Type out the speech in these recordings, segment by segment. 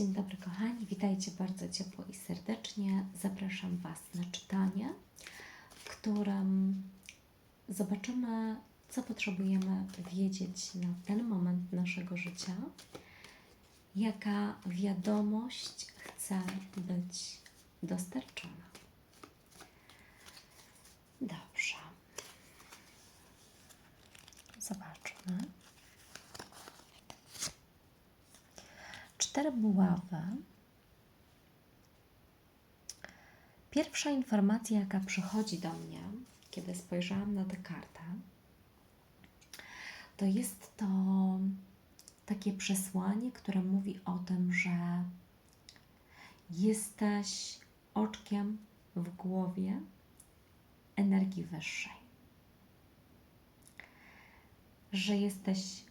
Dzień dobry kochani, witajcie bardzo ciepło i serdecznie. Zapraszam Was na czytanie, w którym zobaczymy, co potrzebujemy wiedzieć na ten moment naszego życia, jaka wiadomość chce być dostarczona. Dobrze. Zobaczmy. Buławy. Pierwsza informacja, jaka przychodzi do mnie, kiedy spojrzałam na tę kartę, to jest to takie przesłanie, które mówi o tym, że jesteś oczkiem w głowie energii wyższej. Że jesteś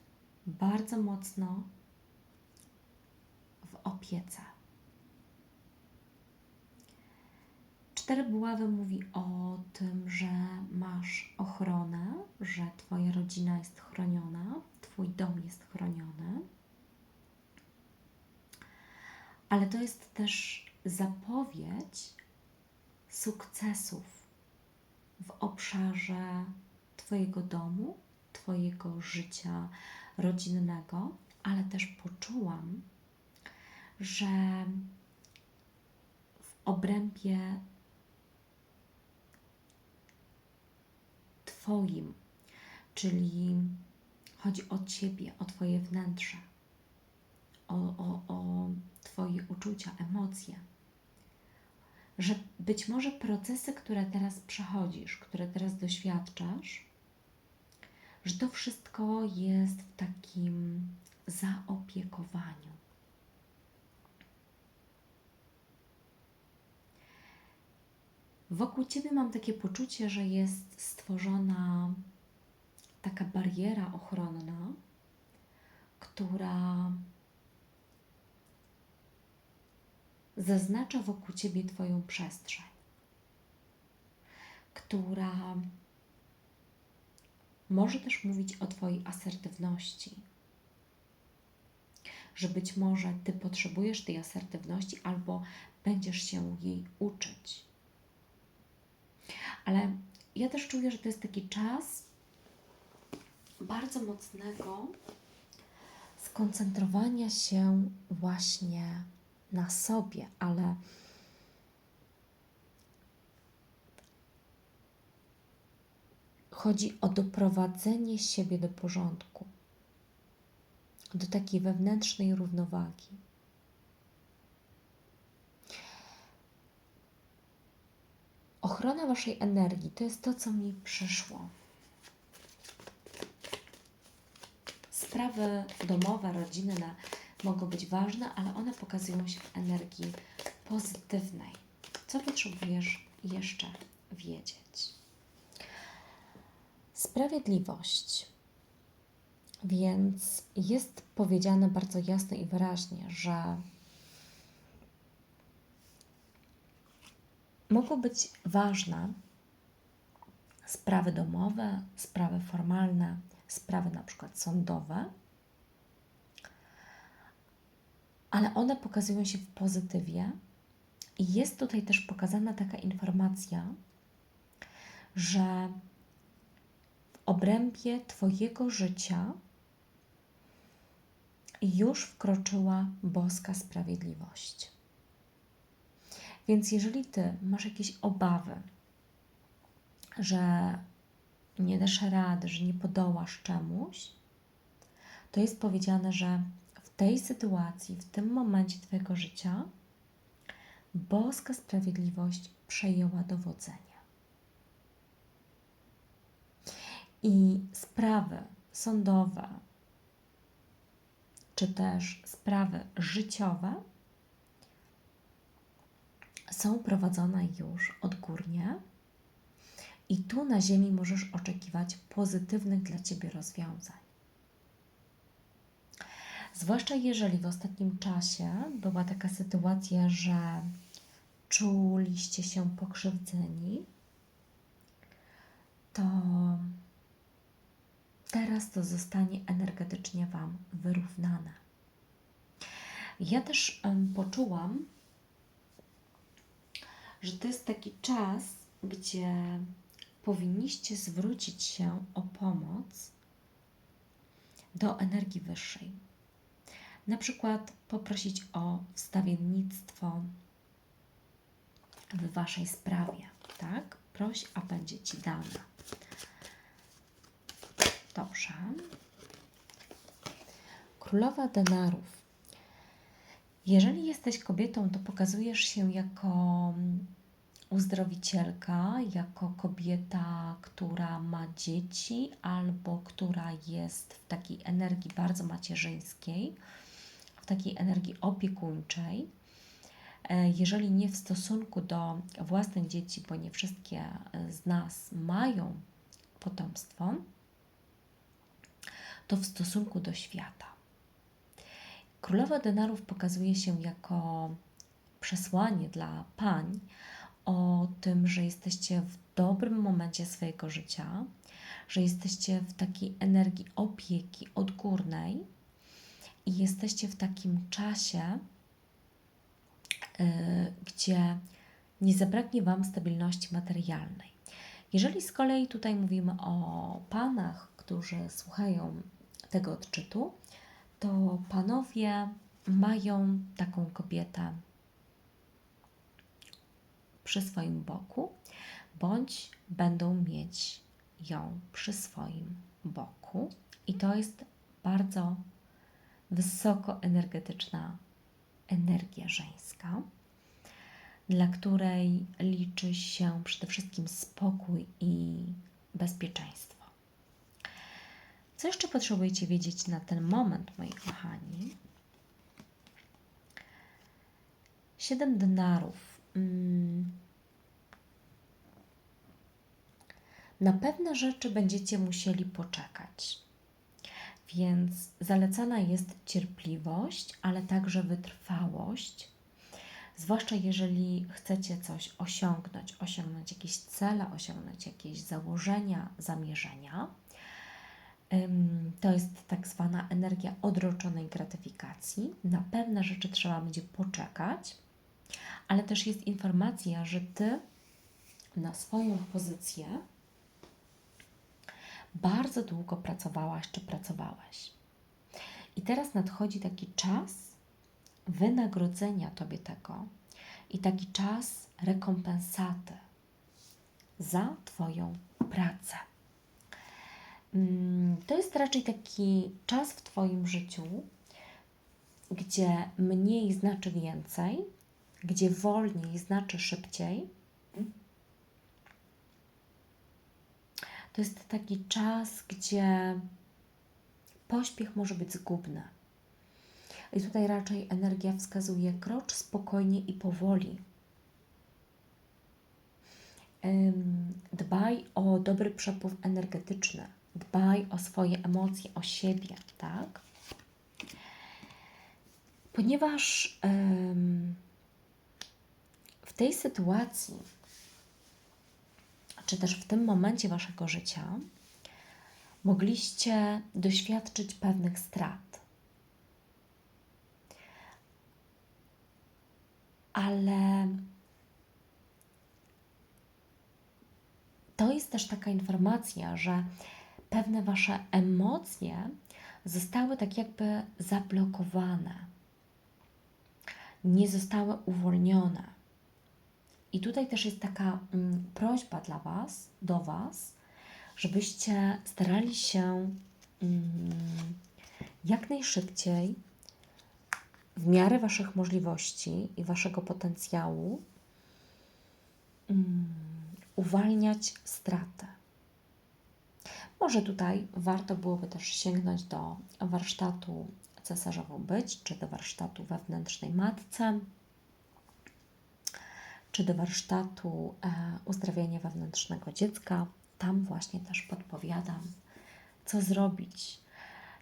bardzo mocno opiece. Cztery buławy mówi o tym, że masz ochronę, że Twoja rodzina jest chroniona, Twój dom jest chroniony. Ale to jest też zapowiedź sukcesów w obszarze Twojego domu, Twojego życia rodzinnego, ale też poczułam, że w obrębie Twoim, czyli chodzi o Ciebie, o Twoje wnętrze, o, o, o Twoje uczucia, emocje, że być może procesy, które teraz przechodzisz, które teraz doświadczasz, że to wszystko jest w takim zaopiekowaniu. Wokół ciebie mam takie poczucie, że jest stworzona taka bariera ochronna, która zaznacza wokół ciebie Twoją przestrzeń, która może też mówić o Twojej asertywności, że być może Ty potrzebujesz tej asertywności albo będziesz się jej uczyć. Ale ja też czuję, że to jest taki czas bardzo mocnego skoncentrowania się właśnie na sobie, ale chodzi o doprowadzenie siebie do porządku, do takiej wewnętrznej równowagi. Ochrona Waszej energii to jest to, co mi przyszło. Sprawy domowe, rodzinne mogą być ważne, ale one pokazują się w energii pozytywnej. Co potrzebujesz jeszcze wiedzieć? Sprawiedliwość. Więc jest powiedziane bardzo jasno i wyraźnie, że mogą być ważne sprawy domowe, sprawy formalne, sprawy na przykład sądowe, ale one pokazują się w pozytywie i jest tutaj też pokazana taka informacja, że w obrębie Twojego życia już wkroczyła boska sprawiedliwość. Więc jeżeli Ty masz jakieś obawy, że nie dasz rady, że nie podołasz czemuś, to jest powiedziane, że w tej sytuacji, w tym momencie Twojego życia, boska sprawiedliwość przejęła dowodzenie. I sprawy sądowe, czy też sprawy życiowe są prowadzone już odgórnie i tu na Ziemi możesz oczekiwać pozytywnych dla Ciebie rozwiązań. Zwłaszcza jeżeli w ostatnim czasie była taka sytuacja, że czuliście się pokrzywdzeni, to teraz to zostanie energetycznie Wam wyrównane. Ja też poczułam, że to jest taki czas, gdzie powinniście zwrócić się o pomoc do energii wyższej. Na przykład poprosić o wstawiennictwo w Waszej sprawie, tak? Proś, a będzie Ci dane. Dobrze. Królowa denarów. Jeżeli jesteś kobietą, to pokazujesz się jako uzdrowicielka, jako kobieta, która ma dzieci albo która jest w takiej energii bardzo macierzyńskiej, w takiej energii opiekuńczej. E, Jeżeli nie w stosunku do własnych dzieci, bo nie wszystkie z nas mają potomstwo, to w stosunku do świata. Królowa denarów pokazuje się jako przesłanie dla pań o tym, że jesteście w dobrym momencie swojego życia, że jesteście w takiej energii opieki odgórnej i jesteście w takim czasie, yy, gdzie nie zabraknie Wam stabilności materialnej. Jeżeli z kolei tutaj mówimy o panach, którzy słuchają tego odczytu, to panowie mają taką kobietę przy swoim boku, bądź będą mieć ją przy swoim boku. I to jest bardzo wysoko energetyczna energia żeńska, dla której liczy się przede wszystkim spokój i bezpieczeństwo. Co jeszcze potrzebujecie wiedzieć na ten moment, moi kochani? Siedem denarów. Mm. Na pewne rzeczy będziecie musieli poczekać. Więc zalecana jest cierpliwość, ale także wytrwałość. Zwłaszcza jeżeli chcecie coś osiągnąć, osiągnąć jakieś cele, osiągnąć jakieś założenia, zamierzenia. To jest tak zwana energia odroczonej gratyfikacji. Na pewne rzeczy trzeba będzie poczekać, ale też jest informacja, że ty na swoją pozycję bardzo długo pracowałaś czy pracowałeś. I teraz nadchodzi taki czas wynagrodzenia tobie tego i taki czas rekompensaty za Twoją pracę. Mm, to jest raczej taki czas w Twoim życiu, gdzie mniej znaczy więcej, gdzie wolniej znaczy szybciej. To jest taki czas, gdzie pośpiech może być zgubny. I tutaj raczej energia wskazuje krocz spokojnie i powoli. Dbaj o dobry przepływ energetyczny dbaj o swoje emocje, o siebie, tak? Ponieważ w tej sytuacji, czy też w tym momencie waszego życia, mogliście doświadczyć pewnych strat. Ale to jest też taka informacja, że pewne Wasze emocje zostały tak jakby zablokowane, nie zostały uwolnione. I tutaj też jest taka mm, prośba dla Was, do Was, żebyście starali się mm, jak najszybciej, w miarę Waszych możliwości i Waszego potencjału, mm, uwalniać stratę. Może tutaj warto byłoby też sięgnąć do warsztatu cesarzową być, czy do warsztatu wewnętrznej matce, czy do warsztatu e, uzdrawiania wewnętrznego dziecka. Tam właśnie też podpowiadam, co zrobić.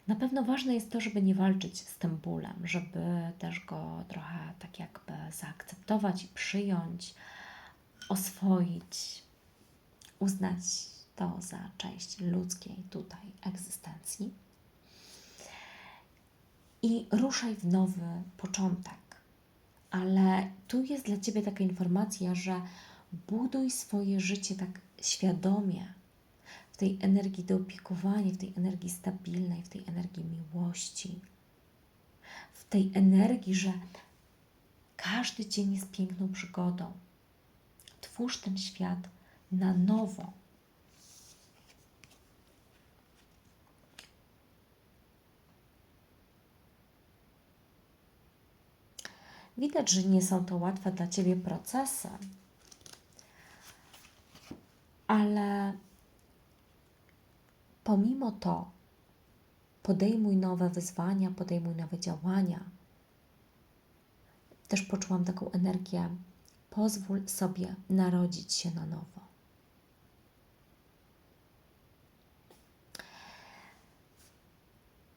Na pewno ważne jest to, żeby nie walczyć z tym bólem, żeby też go trochę tak jakby zaakceptować i przyjąć, oswoić, uznać to za część ludzkiej tutaj egzystencji. i ruszaj w nowy początek. Ale tu jest dla Ciebie taka informacja, że buduj swoje życie tak świadomie, w tej energii doopiekowania, w tej energii stabilnej, w tej energii miłości, w tej energii, że każdy dzień jest piękną przygodą. Twórz ten świat na nowo. Widać, że nie są to łatwe dla Ciebie procesy, ale pomimo to podejmuj nowe wyzwania, podejmuj nowe działania. Też poczułam taką energię, pozwól sobie narodzić się na nowo.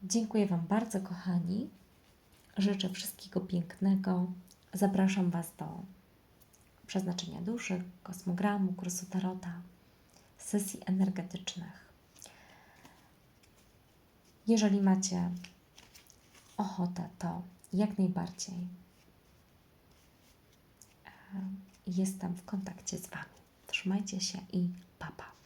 Dziękuję Wam bardzo, kochani. Życzę wszystkiego pięknego. Zapraszam Was do przeznaczenia duszy, kosmogramu, kursu tarota, sesji energetycznych. Jeżeli macie ochotę, to jak najbardziej e, jestem w kontakcie z Wami. Trzymajcie się i papa. Pa.